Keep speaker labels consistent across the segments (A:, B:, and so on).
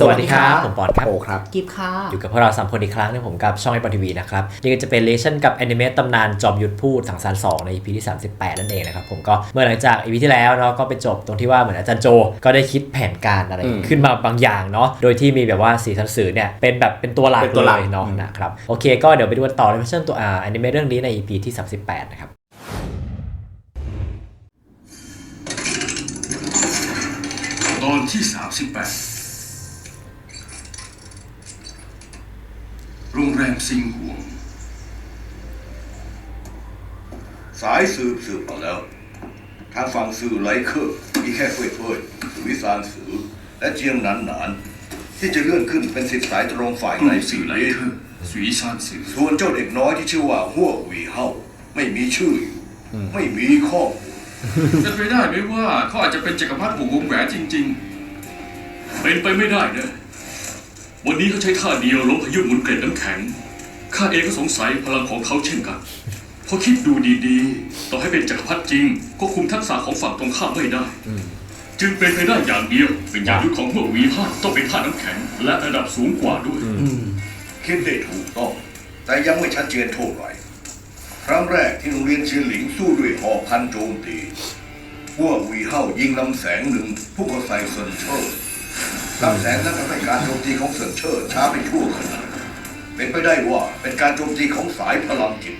A: สวัสดีครับผมปอนครับ
B: โอครับ
C: กิฟค่ะ
A: อยู่กับพวกเราสามคนอีกครั้งหนึงผมกับช่องไอปอนทีวีนะครับนี่ก็จะเป็นเลชั่นกับแอนิเมตตำนานจอมยุทธพูดสังสารสองใน EP ที่ 38 นั่นเองนะครับผมก็เมื่อหลังจาก EP ที่แล้วเนาะก็ไปจบตรงที่ว่าเหมือนอาจารย์โจก็ได้คิดแผนการอะไร
B: อืม
A: ขึ้นมาบางอย่างเนาะโดยที่มีแบบว่าสีสันสื่อเนี่ยเป็นแบบเป็นตัวหลัก
B: เป็นตัวหลัก
A: เลยเนาะ
B: อืม
A: นะครับโอเค ก็เดี๋ยวไปดูกันต่อในเวอร์ชันตัวอ่าแอนิเมตเรื่องนี้ใน EP ที่ 38 นะครับ
D: ตอนที่ 38 โรงแรมซิงห่วง
E: สายสืบสืบมาแล้ว ทางฝั่งสื่อไลเคอร์มีแค่เฟ่ยเฟ่ยสุวิสานสือ และเจียงหนานหนาน ที่จะเลื่อนขึ้นเป็นสิทธิสายตรงฝ่าย
D: กลุ่
E: ใน
D: มสื่
E: สื่
D: อ
E: อ
D: ไล
E: นี้
D: เคอร์สุยซานสื่อ
E: ส่วนเจ้าเด็กน้อยที่ชื่อว่าหัวหวีเฮาไม่มีชื่ออยู่ไม่มีข้อมูล
D: เป็นไปได้ไหมว่าเขาอาจจะเป็นจักรพรรดิวงวงแหวนจริง ๆ เป็นไปไม่ได้นะ วันนี้เขาใช้ท่าเดียวล้มพายุหมุนเกล็ดน้ำแข็ง ข้าเองก็สงสัยพลังของเขาเช่นกันเพราะคิดดูดีๆ ต่อให้เป็นจักรพรรดิจริง ก็คุมทักษะของฝั่งตรงข้ามไม่ได้ จึงเป็นไปได้อย่างเดียวเป็นยานยุทธของพวกวีห้าต้องเป็นท่าน้ำแข็ง และระดับสูงกว่าด้วย
E: คิดได้ถูกต้อง แต่ยังไม่ชัดเจนเท่าไหร่ครั้งแรกที่โรงเรียนเชียนหลิงสู้ด้วยหอกพันโจมตีหัวหวีเฮายิงลำแสงหนึ่งพุ่งเข้าใส่เซินเชอร์ลำแสงนั้นทำให้การโจมตีของเซินเชอร์ช้าไปชั่วขณะ เป็นไปได้ว่าเป็นการโจมตีของสายพลังจิต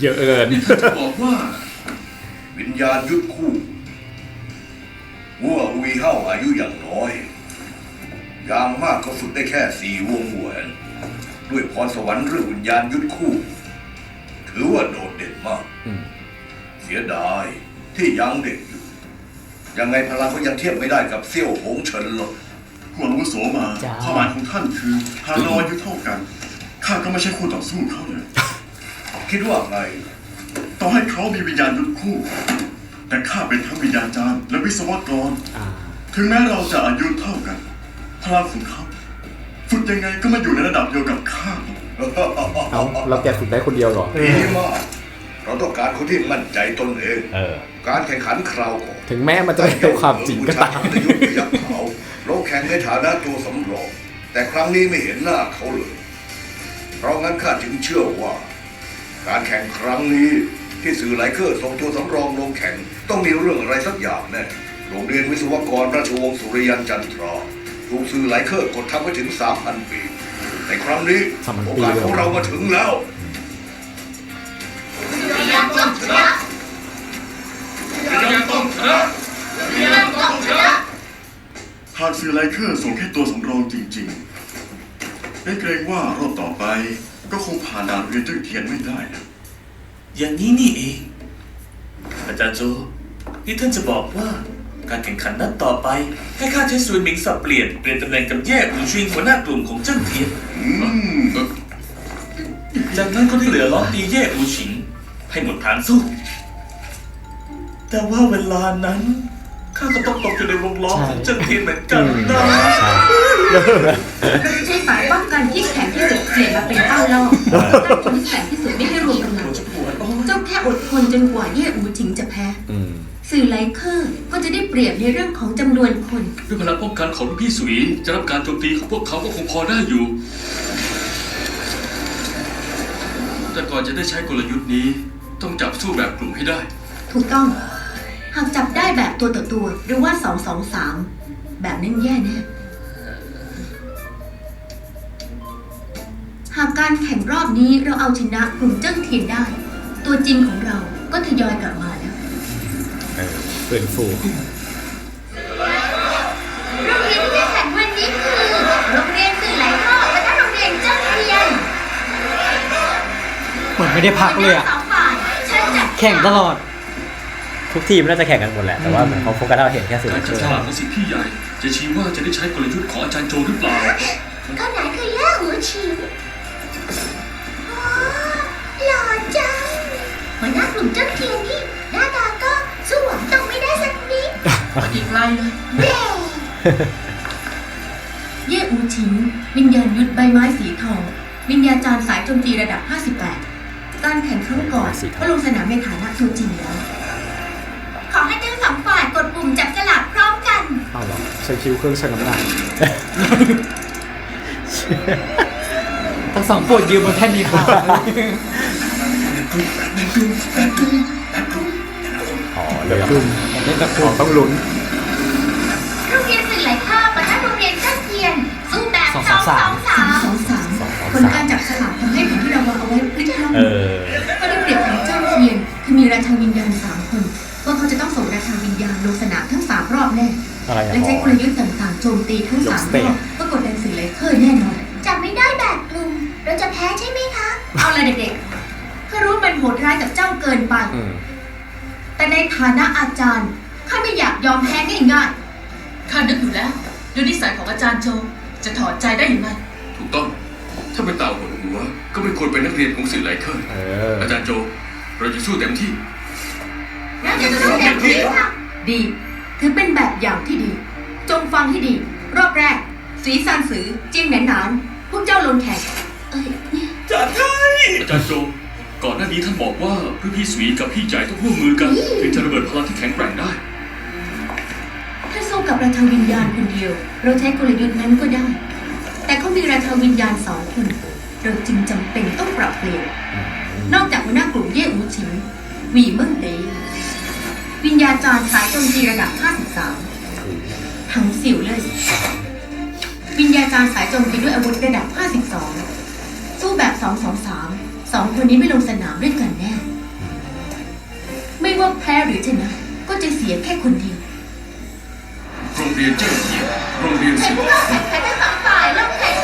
B: เยอะเกิน
D: นี่คือจะบอกว่า
E: วิญญาณยุทธคู่วัววีเฮาอายุอย่างน้อย อย่างมากก็ฝึกได้แค่สี่วงแหวนด้วยพรสวรรค์เรื่องวิญญาณยุทธคู่ ถือว่าโดดเด่นมาก
B: อืม
E: เสียดายที่ยังเด็กอยู่ ยังไงพลังก็ยังเทียบไม่ได้กับเซี่ยวหงเฉินหรอก
D: หัวอาวุโสมา
C: จ้า
D: ความหมายของท่านคือฮานอยอายุเท่ากัน ข้าก็ไม่ใช่คู่ต่อสู้เขาเลย
E: คิดว่าไง
D: ต่อให้เขามีวิญญาณยุทธคู่ แต่ข้าเป็นทั้งวิญญาณจารย์และวิศวกร
B: อ่า
D: ถึงแม้เราจะอายุเท่ากัน พลังของเขาฝึกยังไงก็ไมาอยู่ในระดับเดียวกับข้า
B: เอาเราแกฝึกได้คนเดียวเหรอ
E: ดีมากเราต้องการคนที่มั่นใจตนเอง
A: เออ
E: การแข่งขันคราวก่อน
B: ถึงแม้มันจะไม่เป็นความจริงก็ตาม
E: ในยุคพยักขาวเราแข่งในฐานะตัวสำรอง แต่ครั้งนี้ไม่เห็นหน้าเขาเลยเพ ราะงั้นข้าจึงเชื่อว่า การแข่งครั้งนี้ที่สื่อไลเคอร์ส่งตัวสำรองลงแข่งต้องมีเรื่องอะไรสักอย่างแน่โรงเรียนวิศวกรราชวงศ์สุริยันจันทราถูกสื่อไลเคอร์กดทับไว้ถึง 3,000 ปี ในครั้งนี้
B: 3,000
E: โอ
B: ปี
E: กาส
B: เลยเหรอ
E: ของเรามาถึงแล้ว
D: หากสื่อไลเคอร์ส่งแค่ตัวสำรองจริง ๆ ได้เกรงว่ารอบต่อไป ก็คงผ่านด่านเรียนเจ้าเทียนไม่ได้นะ
F: อย่างนี้นี่เอง อาจารย์โจนี่ท่านจะบอกว่า การแข่งขันนัดต่อไป ให้ข้าใช้ส่วนหมิงสับเปลี่ยนเปลี่ยนตำแหน่งกับแย่อูชิงหัวหน้ากลุ่มของเจ้าเทียน
D: อืมเอ่อ
F: จากนั้นคนที่เหลือล้อมตีแย่อูชิง ให้หมดทางสู้ แต่ว่าเวลานั้น ข้าก็ต้องตกอยู่ในวงล้อมของเจ้าเทียนเหมือนกันนะ
A: ใช่
G: ใช้ฝ่ายป้องกันที่แข็งที่สุดเปลี่ยนมาเป็นเป้าล่อตั้งคนที่แข็งที่สุดไม่ให้รวมกำลัง
F: ปวดโอ้ย
G: เจ้าแค่อดทนจนกว่าเย่อูถิงจะแพ้
B: อืม
G: สื่อไลเคอร์ก็จะได้เปรียบในเรื่องของจำนวนคน
D: ด้วยพลังป้องกันของลูกพี่สุยจะรับการโจมตีของพวกเขาก็คงพอได้อยู่ แต่ก่อนจะได้ใช้กลยุทธ์นี้ ต้องจับสู้แบบกลุ่มให้ได้
G: ถูกต้องหากจับได้ แบบตัวต่อตัว หรือว่าสองสองสามแบบนั้นแย่แน่หากการแข่งรอบนี้เราเอาชนะกลุ่มเจิ้งเทียนได้ ตัวจริงของเราก็ทยอยกลับมาแล้ว
B: เออเฟื่องฟู
G: โรงเรียนที่จะแข่งวันนี้คือโรงเรียนสื่อไหลเคอร์และก็โรงเรียนเจ้าเทียน
C: เหมือนไม่ได้พักเลยอะ
G: สองฝ่ายฉันจะ
C: แข่งตลอด
A: ทุกทีมน่าจะแข่งกันหมดแหละ แต่ว่าเหมือนเขาโฟกัสเราเห็นแค่สื่อ
D: การ
A: ไลเค
D: จั
A: อบ
D: ฉลาก
A: ร์
D: ของสิทธิ์พี่ใหญ่ จะชี้ว่าจะได้ใช้กลยุทธ์ของอาจารย์โจหรือเปล่า
G: คนไหนคือย่าหูชิงหล่อจังหัวหน้ากลุ่มเจ้าเทียนนี่หน้าตาก็สู้หวังตรงไม่ได้สักนิดอีกไกลเลยเย่เย่อูชิงวิญญาณยุทธใบไม้สีทอง วิญญาจารย์สายโจมตีระดับ 58 การแข่งครั้งก่อนก็ลงสนามในฐานะตัวจริงแล้ว มจับสลากพร้อมกัน
B: เอาเหรอใช้คิวเครื่องชั่งน้ำหนัก
C: ทั้งสองปวดยืมบนแท่นนี้ค่ะ
A: อ๋อเริ่ม
B: ดุม
C: เล่นแบบ
B: อ๋อต้องลุ้น
G: โรงเรียนสื่อไหลภาพปะทะโรงเรียนเจ้าเทียนสู้แบบสองสองสาม
H: สองสามผลการจับฉลากทำให้แผนที่เราวางเอาไว้พลิกล็อก
A: เออ
H: ก็ได้เปรียบของเจ้าเทียนคือมีราชาวิญญาณสามคนว่าเขาจะต้องส่งราชาวิญญาณลงสนามทั้งสามรอบแน่
A: อะไรอะ
H: และใช้
A: ห
H: ก
A: มอ
H: ลยุทธ์ต่างๆโจมตีทั้งสามรอบก็กดดันสื่อไลเคอร์แน่นอน
G: จับไม่ได้แบบกลุ่ม เราจะแพ้ใช่ไหมคะ
H: เอาละเด็กๆข้ารู้มันโหดร้ายกับเจ้าเกินไป
B: อืม
H: แต่ในฐานะอาจารย์ข้าไม่อยากยอมแพ้ง่าย
I: ข้านึกอยู่แล้วด้วยนิสัยของอาจารย์โจจะถอดใจได้ยังไง
D: ถูกต้อง ถ้าเป็นเต่าหัวหัว ก็ไม่ควรเป็นนักเรียนของสื่อไลเคอร์
B: เออ
D: อาจารย์โจ เราจะสู้เต็มที่
G: เราจะสู้เต็มที่ค่ะ
H: ๆดี ถือเป็นแบบอย่างที่ดี จงฟังให้ดี รอบแรก สีซานสือเจียงแหนนหนานพวกเจ้าลงแข่ง
G: เอ้ย
F: จัดให้
D: อาจารย์โจก่อนหน้านี้ท่านบอกว่าพี่พี่สวีกับพี่ใหญ่ต้องร่วมมือกัน ถึงจะระเบิดพลังที่แข็งแกร่งได้
H: ถ้าสู้กับราชาวิญญาณคนเดียว เราใช้กลยุทธ์นั้นก็ได้ แต่เขามีราชาวิญญาณสองคนเราจึงจำเป็นต้องปรับเปลี่ยนนอกจากหัวหน้ากลุ่มเย่อูฉิงหวีเมิ่งเต วิญญาจารย์สายโจมตีระดับ 53 ถังสิวเลยวิญญาจารย์สายโจมตีด้วยอาวุธระดับ 52 สู้แบบ 223สองคนนี้ไม่ลงสนามด้วยกันแน่ ไม่ว่าแพ้หรือชนะ ก็จะเสียแค่คนเดียว
D: โรงเรียนเจ้าเทียนโรงเรียน
G: ให้
D: สื่อ
G: ผู้เข้าแข่งขันทั้งสองฝ่ายลงแข่ง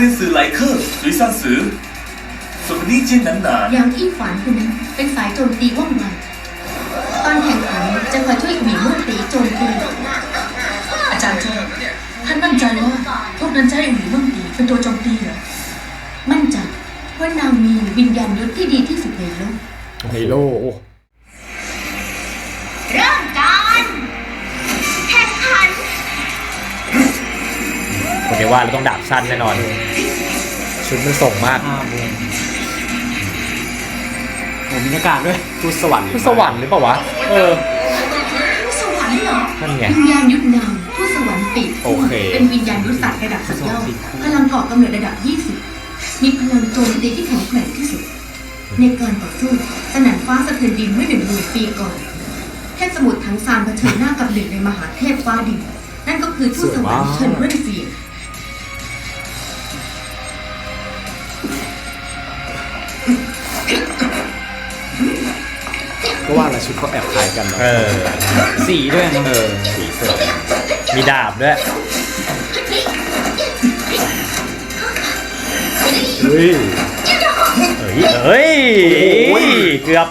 H: เรีย
G: น
F: สื่อไลเคอร์สุยซันสือส่วนคนนี้เจียนหนันหนาน
H: อย่างอี้ฝานคนนั้นเป็นสายโจมตีว่องไวตอนแข่งขันจะคอยช่วยหวีเมิ่งตีโจมตี
I: อาจารย์โจท่านมั่นใจว่าพวกนั้นจะให้หวีเมืองตีเป็นตัวโจมตีเหรอ
H: มั่นใจว่านางมีวิญญาณยุทธที่ดีที่สุดในโลก
B: ไฮโล
G: เค
A: นนี้ว่าเราต้องดาบสั้นแน่นอน ชุดมันส่งมาก
C: ห้าโมงโอ้มีหน้ากากด้วย
B: ทูตสวรรค์
A: คือสวรรค์หรือเปล่าวะ เออ
H: สวรรค์เหรอ
A: นั่นไง
H: วิญญาณยุทธนามผู้สวรรค์ปีก
B: โอเค
H: เป็นวิญญาณยุทธศาสตร์ระดับสุดยอดพลังก่อกำเนิดระดับ 20 มีพลังโจมตีที่แข็งแกร่งที่สุด ในการต่อสู้สนามฟ้าสะเทือนดินเมื่อหนึ่งหมื่นปีก่อน เทพสมุทรทั้งซานเผชิญหน้ากับหนึ่งในมหาเทพฟ้าดิน นั่นก็คือทูตสวรรค์เชิญเว่นเฟีย
B: ชุดเขาแอบคล้ายกันเนอะ
A: เออ
C: สีด้วยนะ
B: เออสีเสื้อ
A: มีดาบด้วย
B: เฮ้ย
A: เฮ้ยเฮ้ย เกือบ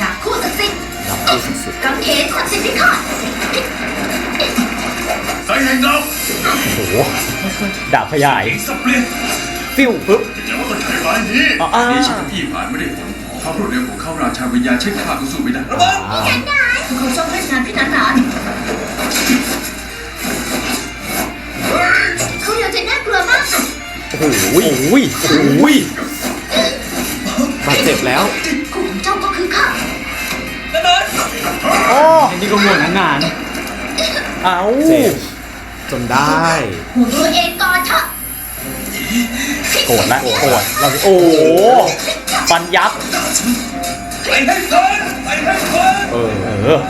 G: ดาบคู่ศักดิ์สิทธิ์
B: รับที่สุด
G: กังเขนศักดิ์สิทธิ์พิฆาต
F: สายแห่งดาว
A: โอ้โห ดาบขยาย
F: หมิงสับเปลี่ยน
A: ฟิวปึ๊บ
F: อย่าว่าต้องใช้ไม้นี้
A: อ๋ออ่า
D: นี่ฉันพี่ผ่านไม่ได้ผล ความรวดเร็วของเขาราชาวิญญาณใช้ข้าก็สู้ไม่ได้
F: ระวัง
I: เขาชอบเล่นงานพี่หนานหนาน
G: เขาเราจะน่ากลัวมาก
A: โอ้โหโอ้ยโอ้ย
B: บาดเจ็บแล้ว
G: คู่ของเจ้าก็คือข้า
A: โอ้
C: อันนี้ก็หมดนาน
A: เอา
B: เจ็บจนได้
G: หัวตัวเองก่อนเถอะ
A: โกรธละโกรธเราโอ้โห ฟันยับ
F: ไปให้พ้นไปให้พ้น
B: เออ
A: เออ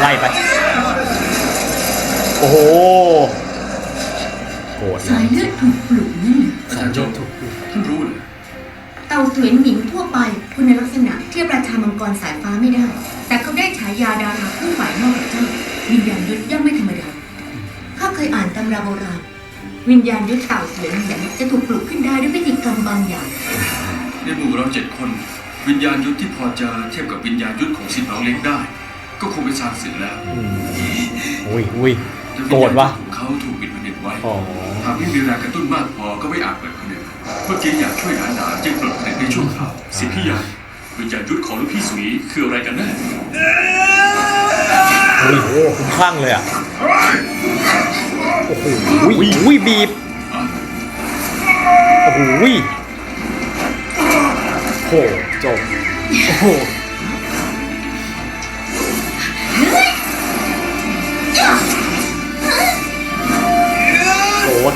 A: ไล่ไป โอ้โห
B: โกรธ
H: สายเลือดถูกปลุกนั่นเหรอ
D: อาจารย์โจท่านรู้เลย
H: เต่าเสวียนหมิงทั่วไป คุณลักษณะเทียบราชามังกรสายฟ้าไม่ได้ แต่เขาได้ฉายาดาราผู้ฝ่ายนอกกับเจ้าวิญญาณยุทธย่อมไม่ธรรมดาข้าเคยอ่านตำราโบราณวิญญาณยุทธเต่าเสวียนหมิงจะถูกปลุกขึ้นได้ด้วยวิธีกรรมบางอย่าง
D: ในหมู่เราเจ็ดคน วิญญาณยุทธที่พอจะเทียบกับวิญญาณยุทธของสิทธิ์น้องเล็กได้ ก็คงเป็นซานสึแล้ว
A: อุ้ยอุ้ยโกรธวะ
D: ของเขาถูกปิดผนึกไว้
A: อ๋อ
D: หากไม่มีแรงกระตุ้นมากพอก็ไม่อาจเปิดผนึกเมื่อกี้อยากช่วยหลานๆจึงเปิดผนึกในช่วงคราวสิพี่ใหญ่วิญญาณยุทธของลูกพี่สุยคืออะไรกันแน่
A: อุ้ยคุ้มคลั่งเลยอะ โอ้โหอุ้ยอุ้ยบีบ โอ้โหอุ้ย
B: โหจบโอ้โหโกรธ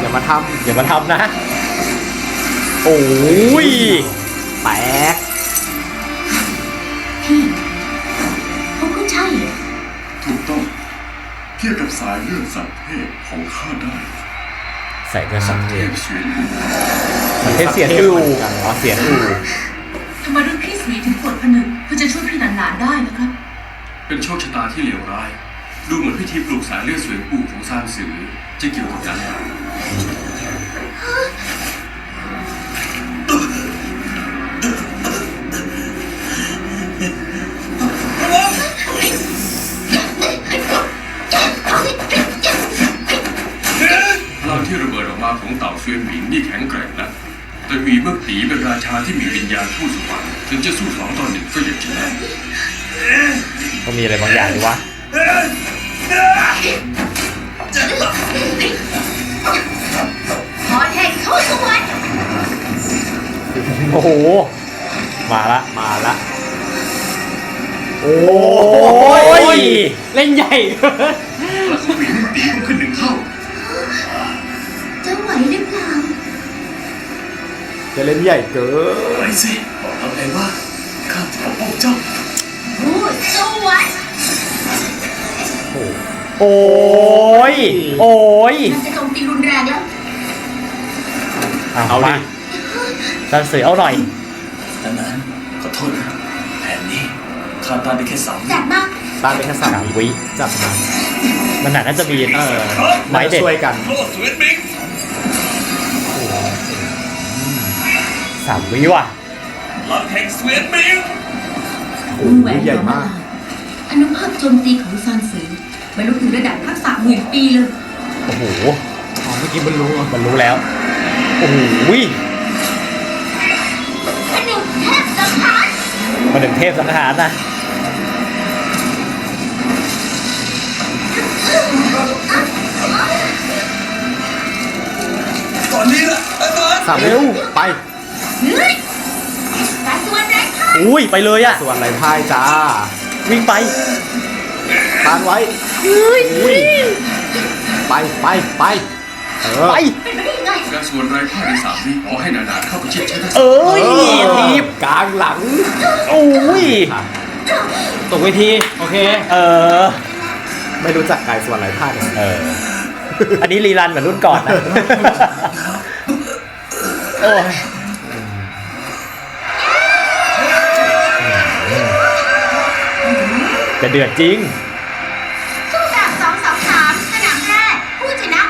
B: อย่ามาท
A: อย่ามาทำนะโอ้ย
B: แตก
G: พี่เขาก็ใช่
D: ถูกต้อง เทียบกับสายเลือดสัตว์เทพของข้าได้
A: ส่กระสับ
D: เท
A: เท
D: พเสียนอู
A: มันเทพเสียนอูอ๋อเสียนอู
I: ทำไมรุ่นพี่สวีถึงปวดผนึกเพื่อจะช่วยพี่หลานๆได้นะครับ
D: เป็นโชคชะตาที่เลวร้าย ดูเหมือนพิธีปลูกสายเลือดเสวยปู่ของซานสือจะเกี่ยวกับนั้น ซียนหมิงนี่แข็งแกร่งนะแต่หมีเมื่อปีเป็นราชาที่มีวิญญาณผู้สวรรค์ถึงจะสู้สองต่อหนึ่งก็ยังชนะ
A: ต้องมีอะไรบางอย่างดีวะ
G: ขอแทงเข้าสวรรค์
A: โอ้โห มาละ
B: มาละ
A: โอ้ย
C: เล่นใหญ่
D: พลังของหมีเมื่อปีเพิ่มขึ้น
B: จะเล่นใหญ่เกิน
F: ไปสิบอกเราเลยว่าข้าจะปกป้องเจ้า
G: ผู้สวรรค์
A: โอ้ย โอ้ย
H: มันจะโจมตีรุนแรงแล้ว
A: เอา
B: เอาดิ
A: มาสันเสือเอาหน่อย
F: ดังนั้นขอโทษนะแผนนี้ข้าต้านได้แค่สาม
G: จัดมา
B: ตามไปแค่สาม
A: สามวิ
B: จับมา
A: มันน่าจะมี
B: เออ
A: ไม้เด็ด
B: ช่วยกัน
F: โลดสวนมิง
A: สามวิว่ะ
F: หลังแห่งสวนมิง
B: โอ้
H: วง
B: โห
H: แหวน
B: ใหญ่
H: ของ
B: มาก
H: อนุภาพโจมตีของซานสือบรรลุถึงระดับทักษะหมื่นปีเลย
A: โอ้โห
C: อ๋อเมื่อกี้บรรลุอะ
A: มันรู้แล้ว โอ้โห
G: ผนึกเทพสังหาร
A: มาถึงเทพสังหารนะ
F: ก่อนนี้ละอาจารย์
B: สามเร็วไป
G: เฮ้ยสายส่วนแรงค่ะ
A: อุ้ยไปเลยอะ
B: ส่วนไรพ่ายจ้า
A: วิ่งไป
B: ตานไว้อุ้ยไปไปไปเออ
A: ไป
G: เป็นไปได้ยังไง
D: การส่วนไร้ค่าในสามวิขอให้นานาเข้าไปชิดใช้ทักษะ
A: เอ้ยทีบ
B: กลางหลัง
A: โอ้ย
C: ตกเวทีโอเค
A: เออ
B: ไม่รู้จักกายส่วนไรพ่ายเลย
A: เออ อันนี้รีรันเหมือนรุ่นก่อนนะ โอ้ย จะเดือดจริง
G: สู้แบบสองสองสามสนามแรกผู้ชนะ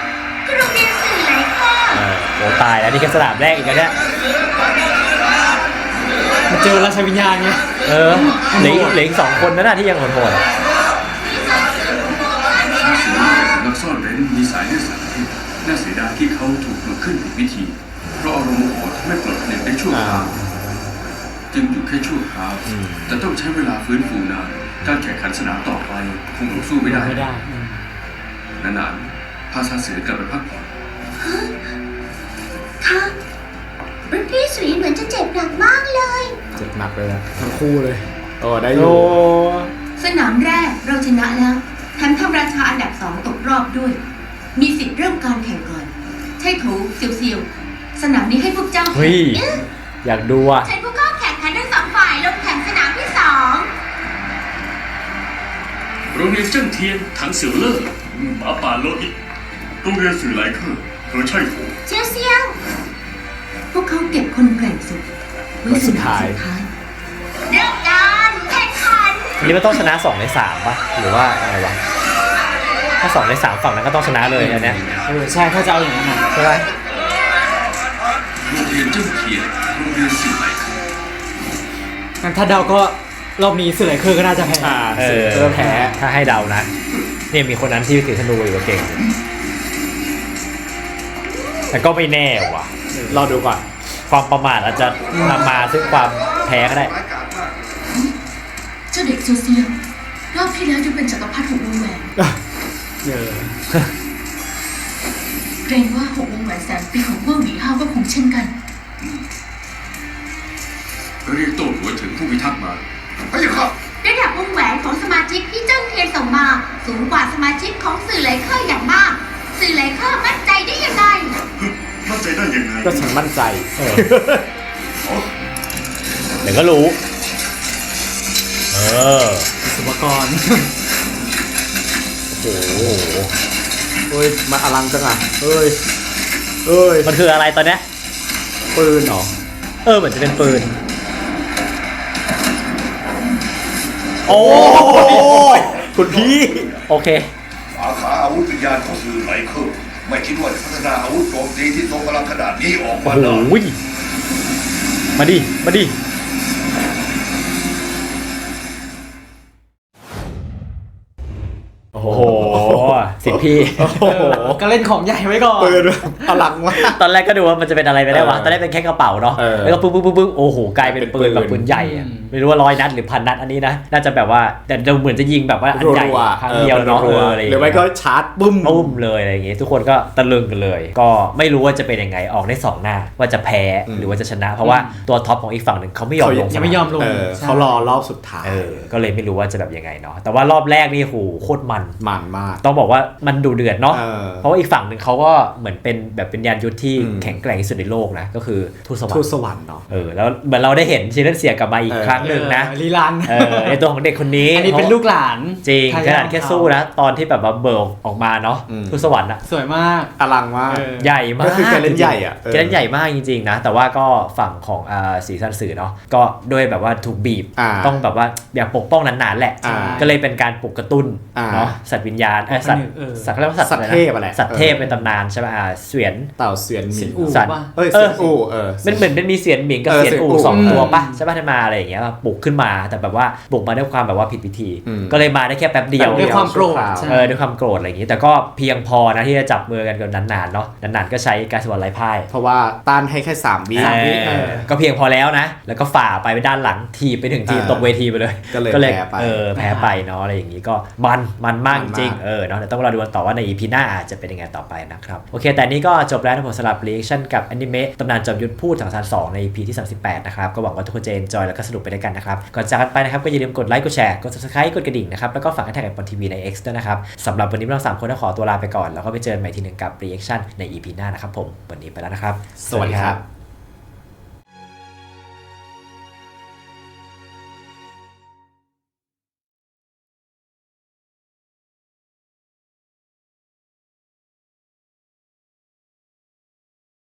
G: คือโรงเรียนสื่อไหลเคอร์
A: เออโอ้ตายแล้วนี่แค่สนามแรกอีกแล้วเนี่ย
C: มาเจอราชวิญญาณไง
A: เออเหลืออีกเหลืออีกสองคนนั่นน่ะที่ยังโหดๆอะ
D: สำนักซ่อนเร้นมีสายเลือดสัตว์เทพน่าเสียดายที่เขาถูกปลดขึ้นผิดวิธี เพราะอารมณ์โมโหทำให้ปลดผนึกได้ชั่วคราว จึงอยู่แค่ชั่วคราวแต่ต้องใช้เวลาฟื้นฟูนาน การแข่งขันสนามต่อไปคงหลงสู้ไม่ได้
C: ไม่ได้
D: นานๆพาซาเสือกลับไปพักผ่อน
G: ค่ะรุ่นพี่สุยเหมือนจะเจ็บหนักมากเลย
B: เจ็บหนักเลยนะทั้งคู่เลยเออได้อ
A: โอ้
B: ยู่
H: สนามแรกเราชนะแล้วแถมทำราชาอันดับสองตกรอบด้วย มีสิทธิ์เริ่มการแข่งก่อน ใช่ถูเซียวเซียวๆสนามนี้ให้พวกเจ้า
A: เฮ้ย อยากดูอะ
G: เชิญผู้เข้าแข่งขันทั้งสองฝ่ายลงแข่งสนามที่สอง
D: โรงเรียนเจิ้งเทียนถังเสือเล่อหมาป่าโลหิตโรงเรียนสื่อไหลเคอร์เธอใช่โห
G: เชียวเซียว
H: พวกเขาเก็บคนแกร่งสุดไว้สนามสุดท้าย
G: เริ่มการแข่งขัน
A: อันนี้มันต้องชนะ2ใน3ป่ะ หรือว่าอะไรวะ ถ้า2ใน3ฝั่งนั้นก็ต้องชนะเลยอันเนี้ย
C: เออใช่ถ้าจะเอาอย่างนั้นนะ
A: ใช่ไหม
D: โรงเรียนเจิ้งเทียนโรงเรียนสื่อไหลเคอร์
C: งั้นถ้าเดาก็รอบนี้สื่อไหลเคอร์ก็น่าจะแพ้
B: อ่า
A: เอ
B: สื่อ
A: อ
B: เริ่มแพ้
A: ถ้าให้เดานะเนี่ยมีคนนั้นที่ถือธนูอยู่ก็เก่งแต่ก็ไม่แน่ว่ะ
B: รอดูก่อน
A: ความประมาทอาจจะนำมาซึ่งความแพ้ก็ได้
E: ร้ายกาจมาก
I: เจ้าเด็กโซเซียลรอบที่แล้วจะเป็นจักรพรรดิหกวงแหวน
B: เออ
I: เกรงว่าหกวงแหวนแสนปีของเว่อหวีห้าวก็คงเช่นกัน
D: เรียกโต้หัวถึงผู้พิทักษ์มา
E: พระเจ้าค่ะ
G: ระดับวงแหวนของสมาชิกที่เจ้าเทียนส่งมา สูงกว่าสมาชิกของสื่อไหลเคอร์อย่างมาก สื่อไหลเคอร์มั่นใจได้ยังไง
D: มั่นใจได้ยังไง
B: ก็ฉันมั่นใจ
A: เออเดี๋ยวก็รู้ เออ
C: สุภกร
A: โอ้โห
B: เฮ้ยมาอลังจังอะเฮ้ยเฮ้ย
A: มันคืออะไรตอนเนี้ย
B: ปืนเหรอ
A: เออเหมือนจะเป็นปืน โอ้
B: คุณพี่
A: โอเค
E: สาขาอาวุธวิญญาณของสื่อไหลเคอร์ไม่คิดว่าจะพัฒนาอาวุธโจมตีที่ทรงพลังขนาดนี้ออก
A: โอ้
E: มา
A: โห
E: ได้
A: มาดิ มาดิ โอ้โหสิพี่
B: โอ้โห
C: ก็เล่นของใหญ่ไว้ก่อน
B: ปืนแบบอลังมาก
A: ตอนแรกก็ดูว่ามันจะเป็นอะไรไปได้วะ
B: เออ
A: ตอนแรกเป็นแค่กระเป๋าเนาะ
B: เออ
A: แล้วก็ปึ๊บปึ๊บปึ๊บปึ๊บโอ้โห กลายเป็นปืน
B: เป็นปืน
A: แบบปืนใหญ่อะ
C: อืม
A: ไม่รู้ว่าร้อยนัดหรือพันนัดอันนี้นะ น่าจะแบบว่าแต่ดูเหมือนจะยิงแบบว่าอันใหญ่
B: รัวๆ
A: ครั้งเดียวเนาะ
B: รัว
A: เออ
B: ๆ
A: อะไรอย่าง
B: หรือ
A: เงี้ย
B: ไม่ก็ชาร์จปุ้ม
A: ตุ้มเลยอะไรอย่างงี้ ทุกคนก็ตะลึงกันเลย ก็ไม่รู้ว่าจะเป็นยังไงออกได้สองหน้าว่าจะแพ้
B: อืม
A: หรือว่าจะชนะ เพราะว่าตัวท็อปของอีกฝั่งหนึ่งเขาไม่ยอมลง
C: ยังไม่ยอมลง
B: เออ
C: ใช่
B: เขารอรอบสุดท้าย
A: เออก็เลยไม่รู้ว่าจะแบบยังไงเนาะแต่ว่ารอบแรกนี่โหโคตรมัน
B: มันมาก
A: ต้องบอกว่ามันดูเดือดเนาะ
B: เออ
A: เพราะว่าอีกฝั่งหนึ่งเขาก็เหมือนเป็นแบบเป็นยานยุทธที่
B: อืม
A: แข็งแกร่งที่สุดในโลกนะก็คือทูตสวรร
B: ทูต
A: ค์
B: สวรรค์เนาะ
A: เออแล้วเหมือนเราได้เห็นชินเนเสียกลับมาอีก
B: เออ
A: ครั้งหนึ่งนะ
C: เออลีลัน
A: เออในตัวของเด็กคนนี้
C: อันนี้เป็นลูกหลาน
A: จริง
C: ทย
A: ขนาดแค่สู้นะตอนที่แบบว่าเบิร์ออกมาเนาะ
B: อืม
A: ทูตสวรรค์อะ
C: สวยมาก
B: อลังมาก
C: เออ
A: ใหญ่มาก
B: ก็คือแกเล่นใหญ่อะเออ
A: แกเล่นใหญ่มากจริงๆนะแต่ว่าก็ฝั่งของอ่าสีสันสื่อเนาะก็ด้วยแบบว่าถูกบีบ
B: อ่า
A: ต้องแบบว่าอยากปกป้องนานๆแหละ
B: อ่า
A: ก็เลยเป็นการปลุกกระตุ้น
B: อ่า
A: เนาะสัตว์วิญญาณเอ้ยสัตว์
C: เออ
A: สัตว์เขาเรียกว่าสัตว์
B: สัตว์
A: อะไรนะ
B: เทพอะแหละ
A: สัตว์เทพ
B: เออ
A: เป็นตำนานใช่ป่ะอ่าเสวียน
B: เต่าเสวียนหมิ
C: เสีย
B: ง
C: นอู่
A: สัตว์
C: ป่ะ
B: เอ้ย
A: เอ
B: เสี
A: อ
B: ยนอู่เออ
A: มันเหมือนเป็นมีเสียนหมิงกับ
B: เออ
A: เสียนอู
B: เสียนอู่
A: สอง
B: อืม
A: ตัวปะใช่ป่ะที่มาอะไรอย่างเงี้ยปลุกขึ้นมา แต่แบบว่าปลุกมาด้วยความแบบว่าผิดวิธี
B: อืม
A: ก็เลยมาได้แค่แป๊บเดียว
C: ด้วยความโกรธ
B: ชั่วคราว
C: ใช่
A: เออด้วยความโกรธอะไรอย่างงี้ แต่ก็เพียงพอนะที่จะจับมือกันกันนานๆเนาะนานๆก็ใช้การสวรรค์ไร้พ่าย
B: เพราะว่าต้านให้แค่สามวิ
A: เออ
B: เออ
A: ก็เพียงพอแล้วนะ แล้วก็ฝ่าไปไปด้านหลังทีบไปถึงทีม
B: เออ
A: ตกเวทีไปเลย
B: ก็เลยแพ้ไป
A: เออแพ้ไปเนาะอะไรอย่างงี้ก็มันมันมาก
B: มัน
A: จ
B: มาก
A: ริงเออเนาะเดี๋ยวต้องรอดูกันต่อว่าใน EP หน้าจะเป็นยังไงต่อไปนะครับโอเค แต่นี้ก็จบแล้วนะผมสำหรับ reaction กับอนิเมะตำนานจอมยุทธพูดสังสารสองใน EP ที่ 38 นะครับก็หวังว่าทุกคนจะ enjoy แล้วก็สนุกไปด้วยกันนะครับ ก่อนจากกันไปนะครับก็อย่าลืมกดไลค์ กดแชร์ กด subscribe กดกระดิ่งนะครับ แล้วก็ฝากให้แท็กบนทีวีใน X ด้วยนะครับสำหรับวันนี้เราสามคนต้องขอตัวลาไปก่อน แล้วก็ไปเจอกันใหม่ทีหนึ่งกับ reaction ใน EP หน้านะครับผม วันนี้ไปแล้วนะครับ
B: สวัสดีครับ